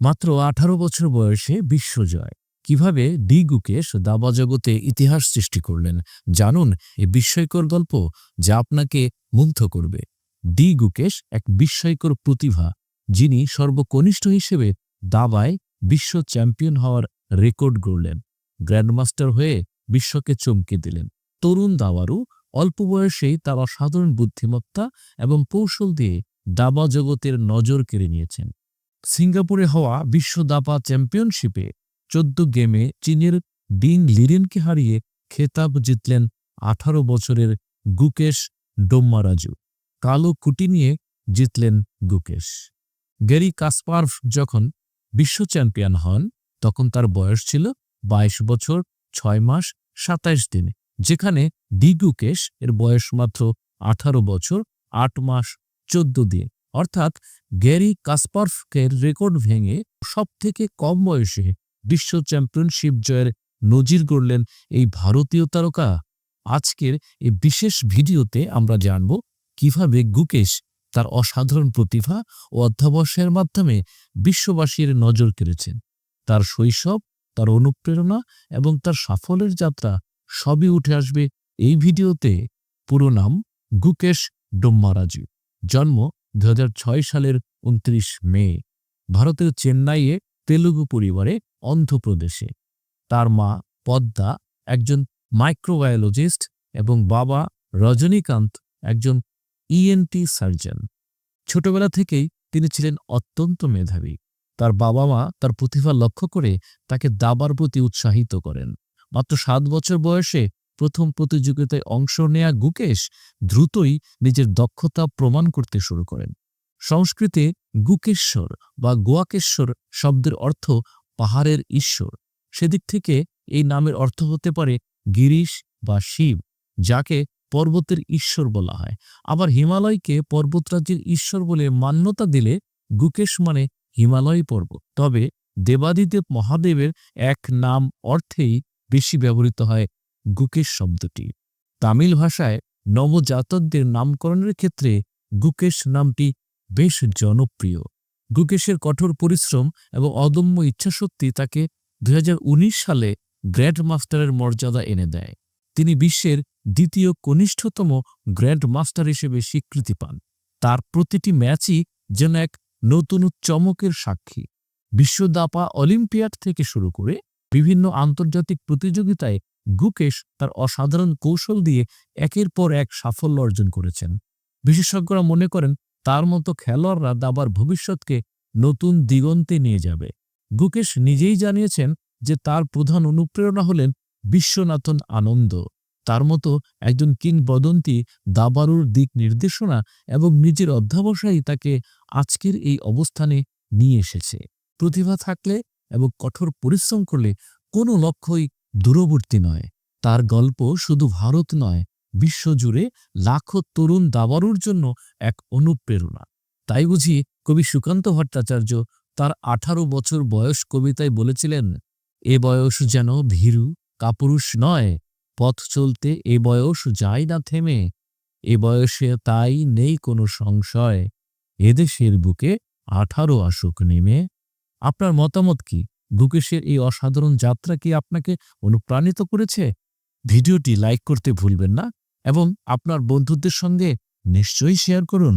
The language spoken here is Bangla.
মাত্র আঠারো বছর বয়সে বিশ্বজয়। কীভাবে ডি গুকেশ দাবা জগতে ইতিহাস সৃষ্টি করলেন, জানুন এ বিস্ময়কর গল্প যা আপনাকে মুগ্ধ করবে। ডি গুকেশ এক বিস্ময়কর প্রতিভা, যিনি সর্বকনিষ্ঠ হিসেবে দাবায় বিশ্ব চ্যাম্পিয়ন হওয়ার রেকর্ড গড়লেন, গ্র্যান্ডমাস্টার হয়ে বিশ্বকে চমকে দিলেন। তরুণ দাবারু অল্প বয়সেই তার অসাধারণ বুদ্ধিমত্তা এবং কৌশল দিয়ে দাবা জগতের নজর কেড়ে নিয়েছেন। সিঙ্গাপুরে হওয়া বিশ্ব দাপা চ্যাম্পিয়নশিপে চোদ্দ গেমে চীনের ডিং লিরেনকে হারিয়ে খেতাব জিতলেন আঠারো বছরের গুকেশ ডোম্মারাজু। কালো কুটি নিয়ে জিতলেন গুকেশ। গ্যারি কাসপার্ভ যখন বিশ্ব চ্যাম্পিয়ন হন, তখন তার বয়স ছিল ২২ বছর, ছয় মাস, সাতাইশ দিন, যেখানে ডি গুকেশ এর বয়স মাত্র আঠারো বছর, আট মাস, চোদ্দ দিন। অর্থাৎ গ্যারি কাসপার্ফকের রেকর্ড ভেঙে সবথেকে কম বয়সে বিশ্ব চ্যাম্পিয়নশিপ জয়ের নজির গড়লেন এই ভারতীয় তারকা। আজকের এই বিশেষ ভিডিওতে আমরা জানব কীভাবে গুকেশ তার অসাধারণ প্রতিভা ও অধ্যাবসায়ের মাধ্যমে বিশ্ববাসীর নজর কেড়েছেন। তার শৈশব, তার অনুপ্রেরণা এবং তার সাফল্যের যাত্রা সবই উঠে আসবে এই ভিডিওতে। পুরো নাম গুকেশ ডোম্মারাজু। জন্ম দু হাজার ছয় সালের উনত্রিশ মে, ভারতের চেন্নাইয়ে তেলুগু পরিবারে অন্ধ্রপ্রদেশে। তার মা পদ্মা একজন মাইক্রোবায়োলজিস্ট এবং বাবা রজনীকান্ত একজন ইএনটি সার্জন। ছোটবেলা থেকেই তিনি ছিলেন অত্যন্ত মেধাবী। তার বাবা মা তার প্রতিভা লক্ষ্য করে তাকে দাবার প্রতি উৎসাহিত করেন। মাত্র সাত বছর বয়সে প্রথম প্রতিযোগিতায় অংশ নেয়া গুকেশ দ্রুতই নিজের দক্ষতা প্রমাণ করতে শুরু করেন। সংস্কৃতে গুকেশ্বর বা গোয়াকেশ্বর শব্দের অর্থ পাহাড়ের ঈশ্বর। সেদিক থেকে এই নামের অর্থ হতে পারে গিরিশ বা শিব, যাকে পর্বতের ঈশ্বর বলা হয়। আবার হিমালয়কে পর্বতরাজ্যের ঈশ্বর বলে মান্যতা দিলে গুকেশ মানে হিমালয় পর্বত। তবে দেবাদিদেব মহাদেবের এক নাম অর্থেই বেশি ব্যবহৃত হয় গুকেশ শব্দটি। তামিল ভাষায় নবজাতকদের নামকরণের ক্ষেত্রে গুকেশ নামটি বেশ জনপ্রিয়। গুকেশের কঠোর পরিশ্রম এবং অদম্য ইচ্ছাশক্তি তাকে দু হাজার উনিশ সালে গ্র্যান্ড মাস্টারের মর্যাদা এনে দেয়। তিনি বিশ্বের দ্বিতীয় কনিষ্ঠতম গ্র্যান্ড মাস্টার হিসেবে স্বীকৃতি পান। তার প্রতিটি ম্যাচই যেন এক নতুন চমকের সাক্ষী। বিশ্ব দাপা অলিম্পিয়াড থেকে শুরু করে বিভিন্ন আন্তর্জাতিক প্রতিযোগিতায় গুকেশ তার অসাধারণ কৌশল দিয়ে একের পর এক সাফল্য অর্জন করেছেন। বিশেষজ্ঞরা মনে করেন, তার মতো খেলোয়াড়রা দাবার ভবিষ্যৎকে নতুন দিগন্তে নিয়ে যাবে। গুকেশ নিজেই জানিয়েছেন যে তার প্রধান অনুপ্রেরণা হলেন বিশ্বনাথন আনন্দ। তার মতো একজন কিংবদন্তি দাবারুর দিক নির্দেশনা এবং নিজের অধ্যাবসায়ী তাকে আজকের এই অবস্থানে নিয়ে এসেছে। প্রতিভা থাকলে এবং কঠোর পরিশ্রম করলে কোনো লক্ষ্যই দূরবর্তী নয়, তার গল্প শুধু ভারত নয় বিশ্বজুড়ে লাখো তরুণ দাবারুর জন্য এক অনুপ্রেরণা। তাই বুঝি কবি সুকান্ত ভট্টাচার্য তার আঠারো বছর বয়স কবিতায় বলেছিলেন, এ বয়স যেন ভীরু, কাপুরুষ নয়, পথ চলতে এ বয়স যায় না থেমে, এ বয়সে তাই নেই কোনো সংশয় এদেশের বুকে আঠারো আসুক নেমে। আপনার মতামত কি? গুকেশের এই অসাধারণ যাত্রা কি আপনাকে অনুপ্রাণিত করেছে? ভিডিওটি লাইক করতে ভুলবেন না এবং আপনার বন্ধুদের সঙ্গে নিশ্চয়ই শেয়ার করুন।